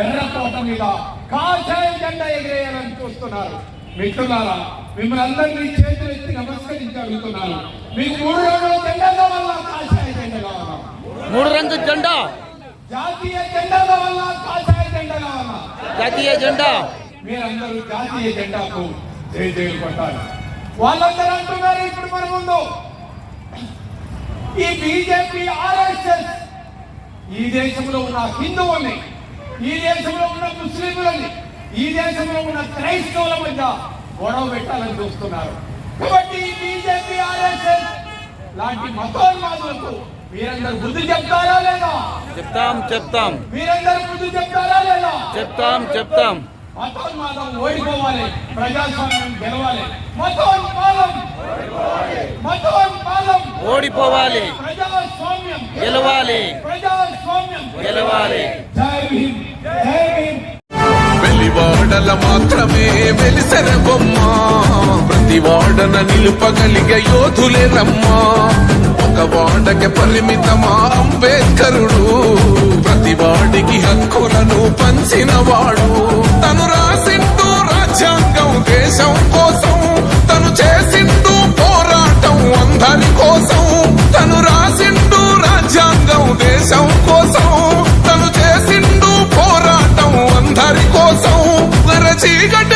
ఎర్రకోట మీద కాషాయ జెండా ఎగిరేయాలని చూస్తున్నారు. మిత్రులారా మిమ్మల్ని అందరినీ చేతులు ఎత్తి నమస్కరించి అడుగుతున్నాను మీకు మూడు రంగుల జెండా కావాలా? కాషాయ జెండా కావాలా? మూడు రంగు జెండా? జాతీయ జెండా కావాలా కాషాయ జెండా కావాలా జాతీయ జెండా. మీరందరూ జాతీయ జెండాకు జై జైలు కొట్టాలి. వాళ్ళందరూ అంటున్నారు ఇప్పుడు మన ముందు. ఈ బీజేపీ ఆర్ఎస్ఎస్ ఈ దేశంలో ఉన్న హిందువుల్ని ఈ దేశంలో ఉన్న ముస్లింలని ఈ దేశంలో ఉన్న క్రైస్తవుల మధ్య గొడవ పెట్టాలని చూస్తున్నారు. కాబట్టి బీజేపీ ఆర్ఎస్ఎస్ లాంటి మతోన్మాదులకు మీరందరూ బుద్ధి చెప్తారా లేదా? చెప్తాం చెప్తాం. మీరందరూ బుద్ధి చెప్తారా లేదా? చెప్తాం చెప్తాం. మతోన్మాదం ఓడిపోవాలి. ప్రజాస్వామ్యం గెలవాలి. మతోన్మాదం మతోన్మాదం ఓడిపోవాలి. ప్రజాస్వామ్యం గెలవాలి. ప్రజాస్వామ్యం గెలవాలి. జై భీమ్ జై భీమ్ వెలివాడల మాత్రమే వెలిసెర బొమ్మ. ప్రతి వాడన నిలుపగలిగే యోధులే రమ్మా. వాడకి పరిమితమా? అంబేద్కరుడు ప్రతి వాడికి హక్కులను పంచిన వాడు తను రాసిండు రాజ్యాంగం దేశం కోసం తను చేసిండు పోరాటం అందరి కోసం. తను రాసిండు రాజ్యాంగం దేశం కోసం తను చేసిండు పోరాటం అందరి కోసం. చీకటి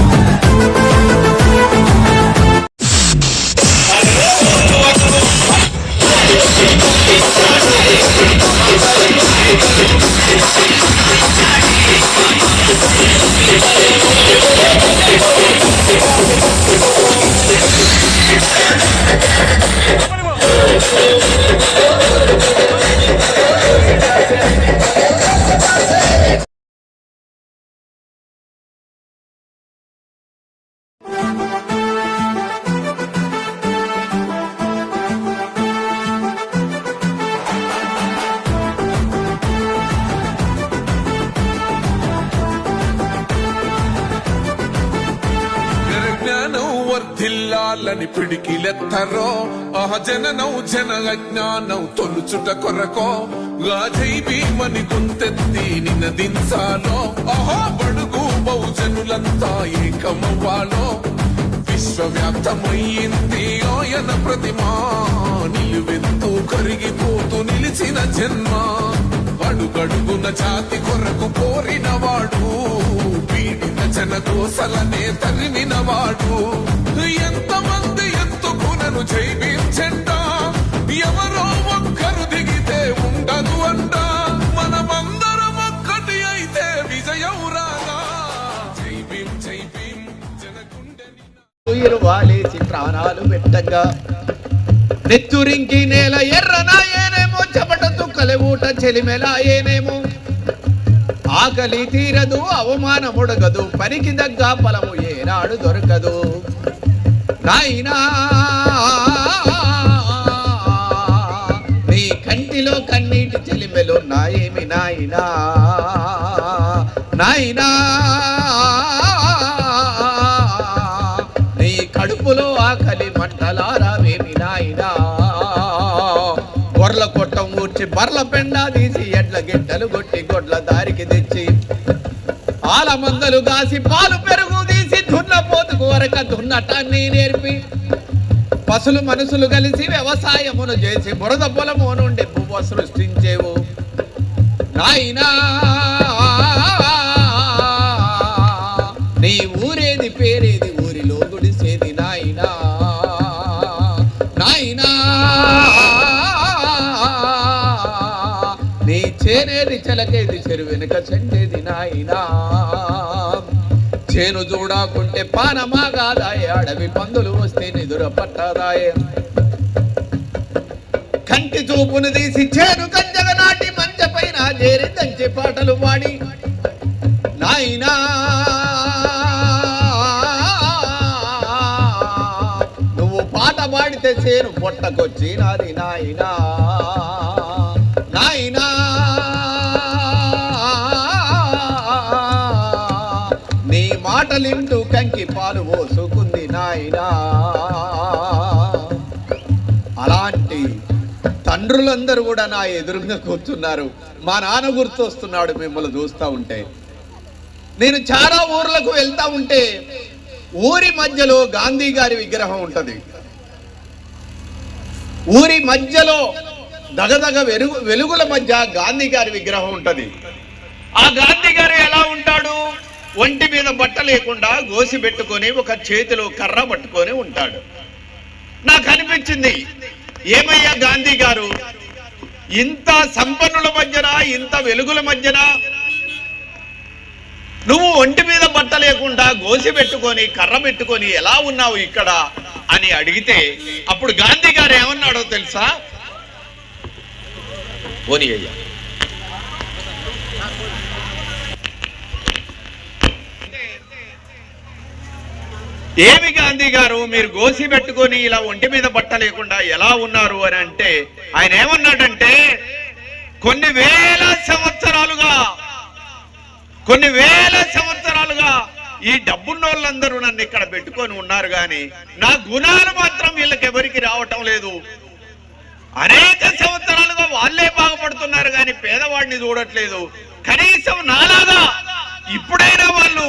వర్ధిల్లాలని పిడికిలెత్తరో? ఆ జననౌ జన అజ్ఞానం తొలుచుట కొరకో? గాజై భీమని గుంతెత్తి నినదించాలో? ఆహా బడుగు బహుజనులంతా ఏకమవ్వాలో? విశ్వవ్యాప్తమయ్యింది ఆయన ప్రతిమా నిలువెత్తు కరిగిపోతూ నిలిచిన జన్మ. అడుగడుగున జాతి కొరకు కోరిన వాడు దోసలనే జన ఎంతమంది ఎత్తుకునను జైవించండా ఎవరో ఒక్కరు దిగితే ఉండదు అంట. మనమందరం ఒక్కటి అయితే విజయం రాగా జై భీం జై భీం జనగుండె వాలేసి ప్రాణాలు పెట్టగా. నెత్తురింకి నేల ఎర్రనాయేనేమో చెమట తుక్కలే ఊట చెలిమెలాయేనేమో. ఆకలి తీరదు అవమానముడగదు పనికి దగ్గ ఫలము ఏనాడు దొరకదు. నాయనా నీ కంటిలో కన్నీటి చెలిమెలు నాయేమి నాయనా? నాయనా నీ కడుపులో ఆకలి మంటలారా? ఊడ్చి పెండా తీసి ఎడ్ల గిట్టలు కొట్టి గొడ్ల దారికి తెచ్చి ఆల మందలు కాసి పాలు పెరుగు తీసి దున్న పోతుకు వరక దున్నటాన్ని నేర్పి పసులు మనుషులు కలిసి వ్యవసాయమును చేసి బురద పొలము నుండి పువ్వ సృష్టించేవు. నాయనా నీ ఊరేది పేరేది చెలకేది చెరు వెనుక చెండేది నాయనా. చేను చూడకుంటే పానమాగాదాయే అడవి పందులు వస్తే నిదుర పట్టదాయే. కంటి చూపును తీసి చేను కంజగ నాటి మంచ పైన చేరి దంచి పాటలు పాడి. నాయనా. నువ్వు పాట పాడితే చేను పొట్టకొచ్చి నాది నాయనా. నీ కంకి పాలు పోసుకుంది నాయనా. అలాంటి తండ్రులందరూ కూడా నా ఎదురుగా కూర్చున్నారు. మా నాన్న గుర్తొస్తున్నాడు మిమ్మల్ని చూస్తూ ఉంటే. నేను చాలా ఊర్లకు వెళ్తా ఉంటే ఊరి మధ్యలో గాంధీ గారి విగ్రహం ఉంటుంది. ఊరి మధ్యలో దగదగ వెలుగు వెలుగుల మధ్య గాంధీ గారి విగ్రహం ఉంటుంది. ఆ గాంధీ గారి ఒంటి మీద బట్ట లేకుండా గోసి పెట్టుకొని ఒక చేతిలో కర్ర పట్టుకొని ఉంటాడు. నాకు అనిపించింది ఏమయ్యా గాంధీ గారు? ఇంత సంపన్నుల మధ్యన ఇంత వెలుగుల మధ్యన నువ్వు ఒంటి మీద బట్ట లేకుండా గోసి పెట్టుకొని కర్ర పెట్టుకొని ఎలా ఉన్నావు ఇక్కడ అని అడిగితే అప్పుడు గాంధీ గారు ఏమన్నాడో తెలుసా? పోనీ అయ్యా ఏమి గాంధీ గారు మీరు గోసి పెట్టుకొని ఇలా ఒంటి మీద బట్ట లేకుండా ఎలా ఉన్నారు అని అంటే ఆయన ఏమన్నాడంటే కొన్ని వేల సంవత్సరాలుగా కొన్ని వేల సంవత్సరాలుగా ఈ డబ్బున్నోళ్ళందరూ నన్ను ఇక్కడ పెట్టుకొని ఉన్నారు కానీ నా గుణాలు మాత్రం వీళ్ళకి ఎవరికి రావటం లేదు. అనేక సంవత్సరాలుగా వాళ్ళే బాగుపడుతున్నారు కానీ పేదవాడిని చూడట్లేదు. కనీసం నాలాగా ఇప్పుడైనా వాళ్ళు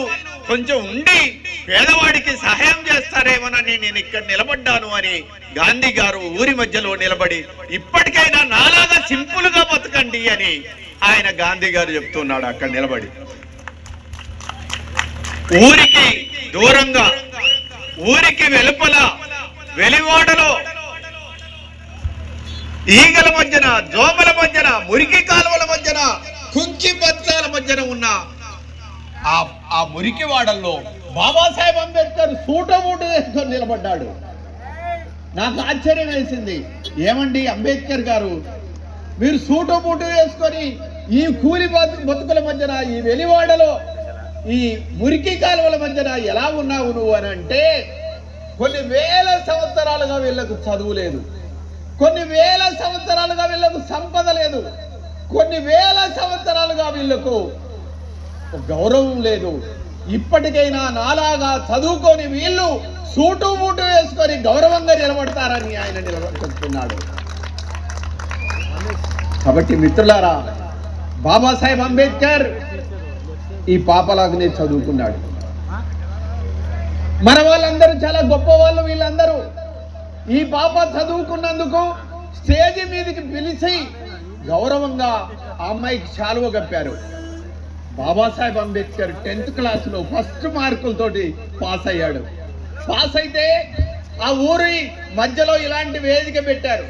కొంచెం ఉండి పేదవాడికి సహాయం చేస్తారేమోనని నేను ఇక్కడ నిలబడ్డాను అని గాంధీ గారు ఊరి మధ్యలో నిలబడి ఇప్పటికైనా నాలాగా సింపుల్గా బతకండి అని ఆయన గాంధీ గారు చెప్తున్నాడు అక్కడ నిలబడి. ఊరికి దూరంగా ఊరికి వెలుపల వెలివాడలో ఈగల మధ్యన దోమల మధ్యన మురికి కాలువల మధ్యన కుంకి బత్తాల మధ్యన ఉన్న ఆ ఆ మురికి వాడల్లో బాబాసాహెబ్ అంబేద్కర్ సూటమూటు వేసుకొని నిలబడ్డాడు. నాకు ఆశ్చర్యం వేసింది. ఏమండి అంబేద్కర్ గారు? మీరు సూటమూటు వేసుకొని ఈ కూలి బతు- బతుకుల మధ్యన ఈ వెలివాడలో ఈ మురికి కాలువల మధ్యన ఎలా ఉన్నావు నువ్వు అని అంటే కొన్ని వేల సంవత్సరాలుగా వీళ్ళకు చదువు లేదు. కొన్ని వేల సంవత్సరాలుగా వీళ్ళకు సంపద లేదు. కొన్ని వేల సంవత్సరాలుగా వీళ్ళకు గౌరవం లేదు. ఇప్పటికైనా నాలాగా చదువుకొని వీళ్ళు సూటు మూటు వేసుకొని గౌరవంగా నిలబడతారని ఆయన నిలబడుతున్నాడు. కాబట్టి మిత్రులారా బాబాసాహెబ్ అంబేద్కర్ ఈ పాపలాగానే చదువుకున్నాడు. మన వాళ్ళందరూ చాలా గొప్ప వాళ్ళు వీళ్ళందరూ. ఈ పాప చదువుకున్నందుకు స్టేజ్ మీదకి పిలిచి గౌరవంగా ఆ అమ్మాయికి శాలువ కప్పారు. బాబాసాహెబ్ అంబేద్కర్ టెన్త్ క్లాస్లో ఫస్ట్ మార్కులతోటి పాస్ అయ్యాడు. పాస్ అయితే ఆ ఊరి మధ్యలో ఇలాంటి వేదిక పెట్టారు.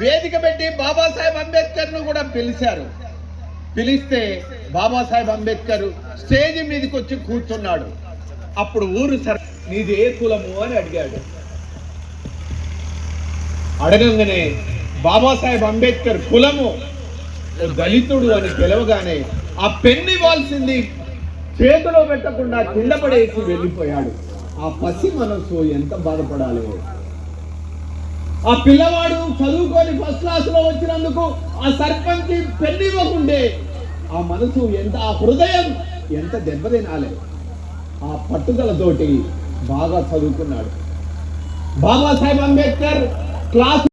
వేదిక పెట్టి బాబాసాహెబ్ అంబేద్కర్ను కూడా పిలిచారు. పిలిస్తే బాబాసాహెబ్ అంబేద్కర్ స్టేజ్ మీదకి వచ్చి కూర్చున్నాడు. అప్పుడు ఊరు సర్ నీది ఏ కులము? అని అడిగాడు. అడగంగానే బాబాసాహెబ్ అంబేద్కర్ కులము దళితుడు అని పిలవగానే ఆ పెన్ను ఇవ్వాల్సింది చేతిలో పెట్టకుండా కింద పడేసి వెళ్ళిపోయాడు. ఆ పసి మనసు ఎంత బాధపడాలి? ఆ పిల్లవాడు చదువుకొని ఫస్ట్ క్లాస్లో వచ్చినందుకు ఆ సర్పంచ్ పెన్ను ఇవ్వకుండే ఆ మనసు ఎంత ఆ హృదయం ఎంత దెబ్బతినాలి? ఆ పట్టుదలతోటి బాగా చదువుకున్నాడు. బాబాసాహెబ్ అంబేద్కర్ క్లాస్